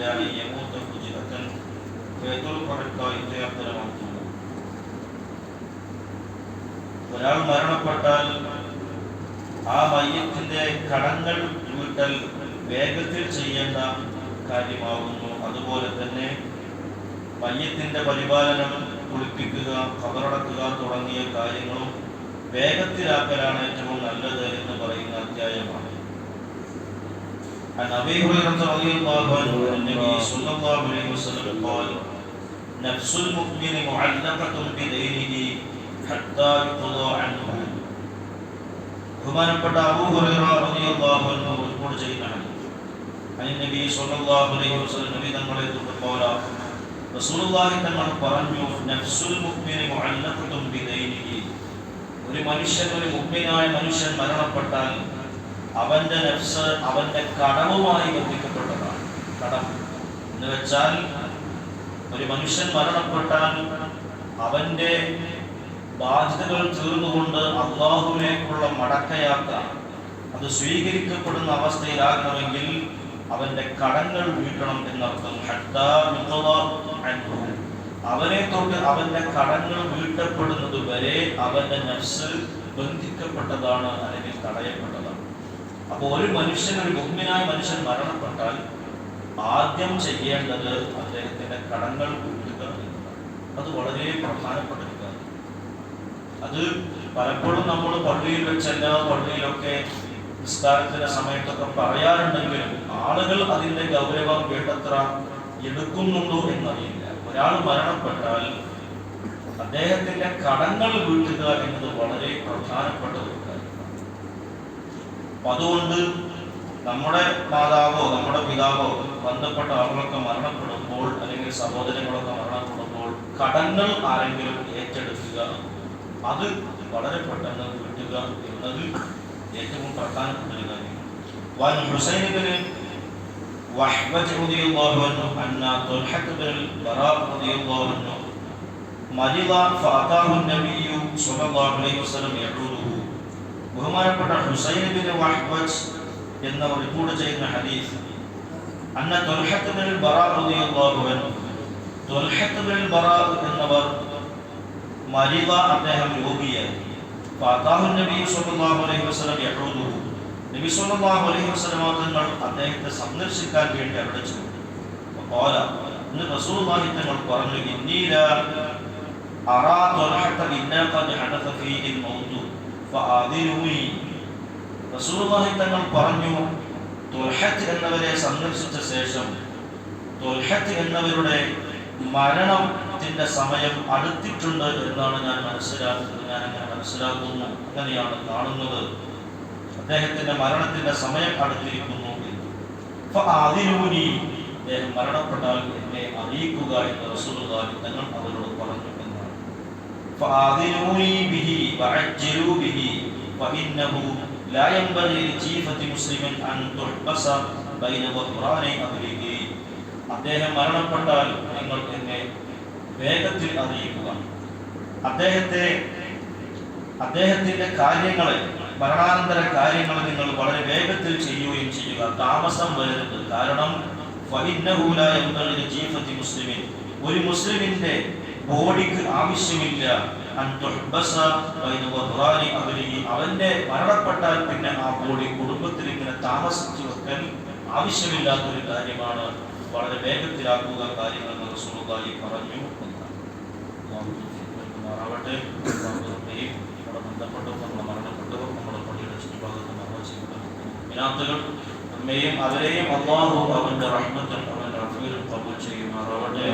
إلا أن يموت فجأة فيطلق الركاء يتيقن ഒരാൾ മരണപ്പെട്ടാൽ ആ മയ്യത്തിന്റെ കടങ്ങൾ വീട്ടൽ വേഗത്തിൽ ചെയ്യേണ്ട കാര്യമാകുന്നു അതുപോലെ തന്നെ മയ്യത്തിന്റെ പരിപാലനം കുളിപ്പിക്കുക കബറടക്കുക തുടങ്ങിയ കാര്യങ്ങളും വേഗത്തിലാക്കലാണ് ഏറ്റവും നല്ലത് എന്ന് പറയുന്ന അധ്യായമാണ് عن ابي هريره رضي الله عنه عن النبي صلى الله عليه وسلم قال نفس المؤمن معلقه بدينه حتى يقضى عنه ബഹുമാനപ്പെട്ട അബൂ ഹുറൈറ റളിയല്ലാഹു അൻഹു റിപ്പോർട്ട് ചെയ്യുന്ന ഹദീസ് അനി നബി സ്വല്ലല്ലാഹു അലൈഹി വസല്ലം നബി തങ്ങളെ തൊട്ടുപോല റസൂലുള്ളാഹി തങ്ങൾ പറഞ്ഞു നഫ്സുൽ മുഅ്മിനി മുഅല്ലഖത്തുൻ ബിദൈനിഹി ഒരു മനുഷ്യൻ ഒരു മുഅ്മിനായ മനുഷ്യൻ മരണപ്പെട്ടാൽ അവന്റെ നഫ്സ് അവന്റെ കടവുമായി ബന്ധിക്കപ്പെട്ടതാണ്. കടം എന്ന് വെച്ചാൽ ഒരു മനുഷ്യൻ മരണപ്പെട്ടാൽ അവന്റെ ബാധ്യതകൾ തീർന്നുകൊണ്ട് അള്ളാഹുവിനേക്കുള്ള മടക്കയാത്ര അത് സ്വീകരിക്കപ്പെടുന്ന അവസ്ഥയിലാകണമെങ്കിൽ അവന്റെ കടങ്ങൾ വീട്ടണം എന്നർത്ഥം. അവനെ തൊട്ട് അവന്റെ കടങ്ങൾ വീട്ടപ്പെടുന്നത് വരെ അവന്റെ നഫ്സ് ബന്ധിക്കപ്പെട്ടതാണ് അല്ലെങ്കിൽ തടയപ്പെട്ടതാണ്. അപ്പോൾ ഒരു മനുഷ്യൻ ഒരു മുഗ്മിനായ മനുഷ്യൻ മരണപ്പെട്ടാൽ ആദ്യം ചെയ്യേണ്ടത് അദ്ദേഹത്തിന്റെ കടങ്ങൾ വീട്ടുക അത് വളരെ പ്രധാനപ്പെട്ട ഒരു കാര്യം. അത് പലപ്പോഴും നമ്മൾ പള്ളിയിൽ വെച്ചല്ല പള്ളിയിലൊക്കെ നിസ്കാരത്തിന്റെ സമയത്തൊക്കെ പറയാറുണ്ടെങ്കിലും ആളുകൾ അതിന്റെ ഗൗരവം വേണ്ടത്ര എടുക്കുന്നുണ്ടോ എന്നറിയില്ല. ഒരാൾ മരണപ്പെട്ടാൽ അദ്ദേഹത്തിന്റെ കടങ്ങൾ വീട്ടുക എന്നത് വളരെ പ്രധാനപ്പെട്ട ഒരു കാര്യമാണ് അപ്പൊ അതുകൊണ്ട് നമ്മുടെ മാതാവോ നമ്മുടെ പിതാവോ ബന്ധപ്പെട്ട ആളുകളൊക്കെ മരണപ്പെടുമ്പോൾ അല്ലെങ്കിൽ സഹോദരങ്ങളൊക്കെ മരണപ്പെടുമ്പോൾ കടങ്ങൾ ആരെങ്കിലും ഏറ്റെടുക്കുക അത് വളരെ പെട്ടെന്ന് വീട്ടുക എന്നത് ഏറ്റവും പ്രധാനപ്പെട്ട ഒരു കാര്യമാണ് وعن حسين بن وحبة رضي الله عنه أن طلحة بن البراء رضي الله عنه مرض فأتاه النبي صلى الله عليه وسلم يعوده ബഹുമാനപ്പെട്ട ഹുസൈൻ ബിൻ വഹ്ബജ് എന്ന റിപ്പോർട്ട് ചെയ്യുന്ന ഹദീസ്. അന്ന തൊൽഹത്തുബിൽ ബറാഹുദിയുള്ളവൻ ബറാ റളിയല്ലാഹു അൻഹു. തൊൽഹത്ത് ബറാ എന്നവർ മരിവ അദ്ദേഹം രോഗിയായി. ഫാത്താഹു നബി സല്ലല്ലാഹു അലൈഹി വസല്ലം യഹൂദുഹു നബി സല്ലല്ലാഹു അലൈഹി വസല്ലം തങ്ങൾ അദ്ദേഹത്തെ സന്ദർശിക്കാൻ വേണ്ടി അവിടെ ചെന്നു. ഖാല ഇന്ന് റസൂലുള്ളാഹി തങ്ങൾ പറഞ്ഞു ഇന്നീല അറാ തൊൽഹത്ത ഇന്ന ഖദ് ഹദസ ഫീഹിൽ മൗതു. റസൂലുള്ളാഹി തങ്ങൾ പറഞ്ഞു തുൽഹത്ത് എന്നവരെ സന്ദർശിച്ച ശേഷം തുൽഹത്ത് എന്നവരുടെ മരണത്തിന്റെ സമയം അടുത്തിട്ടുണ്ട് എന്നാണ് ഞാൻ മനസ്സിലാക്കുന്നത്. ഞാൻ അങ്ങനെ മനസ്സിലാക്കുന്നു അങ്ങനെയാണ് കാണുന്നത്. അദ്ദേഹത്തിന്റെ മരണത്തിന്റെ സമയം അടുത്തിരിക്കുന്നു എന്ന്. മരണപ്പെട്ടാൽ എന്നെ അറിയിക്കുക എന്ന് റസൂലുള്ളാഹി തങ്ങൾ അവരോട് പറഞ്ഞു. എന്നാണ് ഫആദിനൂനി ബിഹി വഅജ്ജിലൂ ബിഹി ഫഇന്നഹു لا ينبغي لجيفة مسلم أن تحبس بين ظهران أهله അദ്ദേഹം മരണപ്പെട്ടാൽ നിങ്ങൾ എന്നെ വേഗത്തിൽ അറിയിക്കുക അദ്ദേഹത്തെ അദ്ദേഹത്തിന്റെ കാര്യങ്ങളെ മരണാനന്തര കാര്യങ്ങൾ നിങ്ങൾ വളരെ വേഗത്തിൽ ചെയ്യുകയും ചെയ്യുക താമസം വരരുത് കാരണം ഫഇന്നഹു ലാ യൻബഗി ലിജീഫത്തി മുസ്ലിമിൻ ഒരു മുസ്ലിമിന്റെ ബോഡിക്ക് ആവശ്യമില്ല. അവന്റെ മരണപ്പെട്ടാൽ പിന്നെ ആ ബോഡി കുടുംബത്തിൽ ഇങ്ങനെ താമസിച്ചു വെക്കാൻ ആവശ്യമില്ലാത്തൊരു കാര്യമാണ്. വളരെ വേഗത്തിലാക്കുക കാര്യങ്ങൾ റസൂലുള്ളാഹി പറഞ്ഞു. നമ്മുടെ അവരെയും അള്ളാഹു അവന്റെ അവന്റെ അഫീലും ചെയ്യുമാറാവട്ടെ